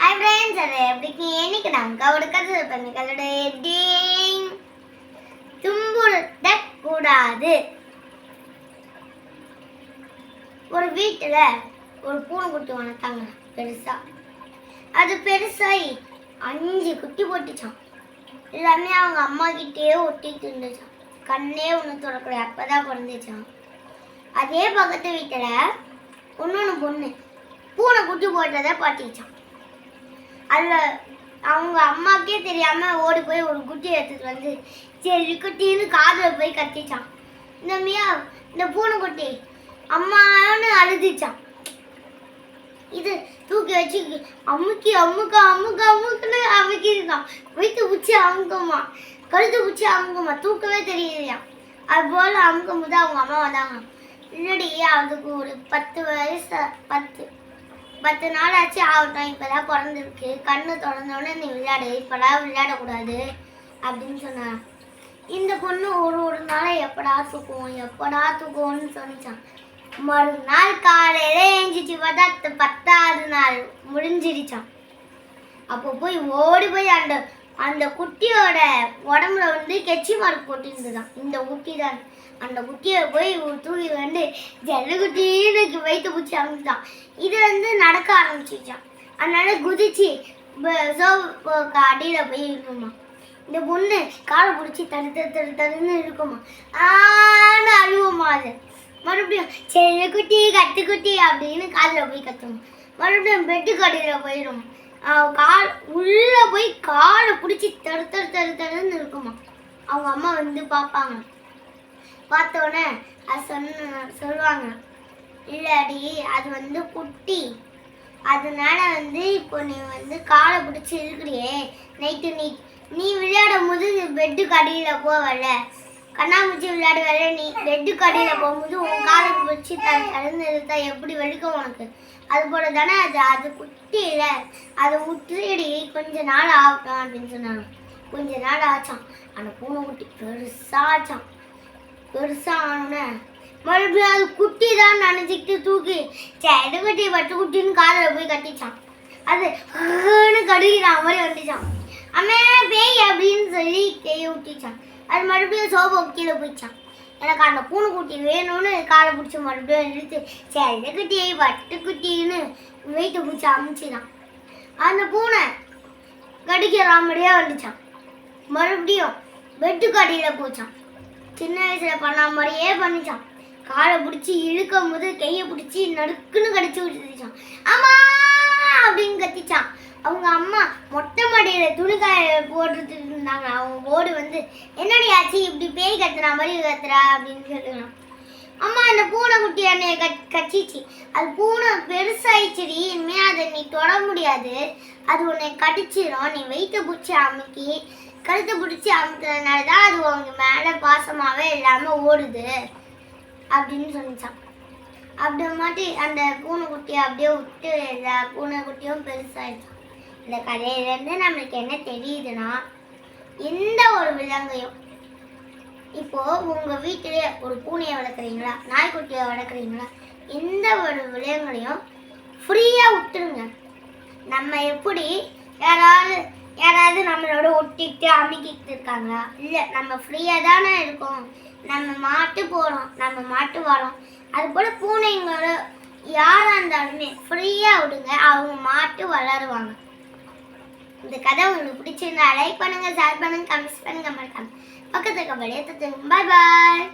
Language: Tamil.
ஹாய் ஃப்ரெண்ட்ஸ் அது எப்படி இருக்கீங்க? இன்னைக்கு நாங்கள் ஒரு கதை பண்ணி டேங் துன்புறுத்த கூடாது. ஒரு வீட்டில் ஒரு பூனை குட்டி வளர்த்தாங்க பெருசா. அது பெருசாகி அஞ்சு குட்டி போட்டுச்சான் எல்லாமே அவங்க அம்மா கிட்டேயே ஒட்டிட்டு இருந்துச்சான் கண்ணே ஒன்று தொடக்கூட அப்போ தான் பிறந்துச்சான் அதே பக்கத்து வீட்டில் இன்னொன்று பொண்ணு பூனை குட்டி போட்டதை பாட்டிச்சான் அதில் அவங்க அம்மாக்கே தெரியாம ஓடி போய் ஒரு குட்டி எடுத்துட்டு வந்து சரி குட்டின்னு காதில் போய் கத்திச்சான் இந்த மியா இந்த பூனைக்குட்டி அம்மான்னு அழுதுச்சான். இது தூக்கி வச்சு அமுக்கி அமுக்க அமுக்க அமுக்குன்னு அமுக்கிருக்கான் வைத்து பிடிச்சி அமுக்குமா கழுத்து பிடிச்சி அமுக்குமா தூக்கவே தெரியலையா? அது போல் அமுக்கும் போது அவங்க அம்மா வந்தாங்க. இல்லடி அதுக்கு ஒரு பத்து வயசு பத்து பத்து நாள் ஆச்சு ஆகட்டும் இப்போதான் பிறந்திருக்கு. கண்ணு திறந்தோடனே நீ விளையாடு இப்போலாம் விளையாடக்கூடாது அப்படின்னு சொன்னான் இந்த பொண்ணு ஒரு ஒரு நாளை எப்படா தூக்குவோம் எப்படா தூக்குவோம்னு சொன்னிச்சான். மறுநாள் காலையில ஏஞ்சிச்சு பார்த்தா பத்தாவது நாள் முடிஞ்சிருச்சான் அப்போ போய் ஓடி போய் அந்த அந்த குட்டியோட உடம்புல வந்து கெச்சி மார்க் போட்டிருந்துதான் இந்த குட்டி தான் அந்த குட்டியை போய் தூக்கி ஜல்லுக்குட்டின்னு வயிற்று பிடிச்சி அமைச்சான் இது வந்து நடக்க ஆரம்பிச்சிச்சான் அதனால குதிச்சு அடியில் போய் இருக்குமா. இந்த பொண்ணு காலை பிடிச்சி தடு தடு தடு தடுன்னு இருக்குமா. ஆன்னு அழுவுமா அது. மறுபடியும் செல்லக்குட்டி கட்டுக்குட்டி அப்படின்னு காலில் போய் கத்துமா. மறுபடியும் பெட்டு கடையில் போயிடும் கால் உள்ளே போய் காலை பிடிச்சி தடு தடு தடு தடுன்னு இருக்குமா. அவங்க அம்மா வந்து பார்ப்பாங்க. பார்த்தோன்னே அது சொன்ன சொல்லுவாங்க. இல்லாடி அது வந்து குட்டி. அதனால வந்து இப்போ நீ வந்து காலை பிடிச்சி இருக்கிறியே நைட்டு நீ நீ விளையாடும் போது பெட்டு கடியில் போவல கண்ணாமூச்சி விளையாடுவேல நீ பெட்டு கடையில் போகும்போது உன் காலை பிடிச்சி த கலந்து எப்படி வெளுக்கும் உனக்கு? அது போல தானே அது அது குட்டி இல்லை. அது விட்டுடி கொஞ்ச நாள் ஆகட்டும் அப்படின்னு சொன்னாங்க. கொஞ்ச நாள் ஆச்சான் அந்த பூனை குட்டி பெருசாச்சான் பெருசா ஆனோடனே மறுபடியும் அது குட்டி தான் நினைச்சிக்கிட்டு தூக்கி செடு குட்டி பட்டு குட்டின்னு காதில் போய் கட்டிச்சான். அது ஹன்னு கடுகிற மாதிரி வந்துச்சான். அம்மே பேய் அப்படின்னு சொல்லி கையை விட்டுச்சான் அது மறுபடியும் சோபா கீழே போயிச்சான். எனக்கு அந்த பூனைக்குட்டி வேணும்னு காலை பிடிச்சி மறுபடியும் இழுத்து செல்ல குட்டியை பட்டு குட்டின்னு வெயிட்டு பிடிச்சி அமுச்சிதான். அந்த பூனை கடிக்கிற மாதிரியே வந்துச்சான். மறுபடியும் பெட்டுக்கு அடியில் போச்சான். சின்ன வயசுல பண்ண மாதிரியே பண்ணிச்சான். காலை பிடிச்சி இழுக்கும் போது கையை பிடிச்சி நடுக்குன்னு கடிச்சு விட்டுச்சான் அம்மா! அப்படின்னு கத்திச்சான். அவங்க அம்மா மொட்டை மாடியில துணிக்காய போட்டுட்டு இருந்தாங்க. அவங்க ஓடு வந்து என்னடி ஆச்சு இப்படி பேய் கத்துறா மாதிரி கத்துறா? அப்படின்னு கேட்டுக்கலாம் அம்மா அந்த பூனை குட்டி என்னைய கட் கச்சிச்சு. அது பூனை பெருசாயிடுச்சுடி. இனிமே அதை நீ தொட முடியாது. அது உன்னை கடிச்சிடும் நீ வெயிட்ட பூச்சி அமுக்கி கழுத்தை பிடிச்சி அமுக்கிறதுனால தான் அது அவங்க மேலே பாசமாகவே இல்லாமல் ஓடுது அப்படின்னு சொன்னிச்சான் அப்படி மாட்டி அந்த பூனைக்குட்டியை அப்படியே விட்டு எல்லா பூனைக்குட்டியும் பெருசாயிடுச்சான். இந்த கதையிலேருந்து நம்மளுக்கு என்ன தெரியுதுன்னா எந்த ஒரு விலங்கையும் இப்போது உங்கள் வீட்டிலே ஒரு பூனையை வளர்க்குறீங்களா நாய்க்குட்டியை வளர்க்குறீங்களா எந்த ஒரு விலங்குகளையும் ஃப்ரீயாக விட்டுருங்க. நம்ம எப்படி யாராவது யாராவது நம்மளோட ஒட்டிட்டு அமுக்கிட்டு இருக்காங்களா? இல்லை நம்ம ஃப்ரீயாக தானே இருக்கோம். நம்ம மாட்டு போகிறோம் நம்ம மாட்டு வரோம். அது போல் பூனைங்களோட யாராக இருந்தாலுமே ஃப்ரீயாக விடுங்க அவங்க மாட்டு வளருவாங்க. இந்த கதை உங்களுக்கு பிடிச்சிருந்தா லைக் பண்ணுங்க ஷேர் பண்ணுங்கள் கமெண்ட்ஸ் பண்ணுங்கள் மறக்காம பக்கத்துக்கு படியே பாய் பாய்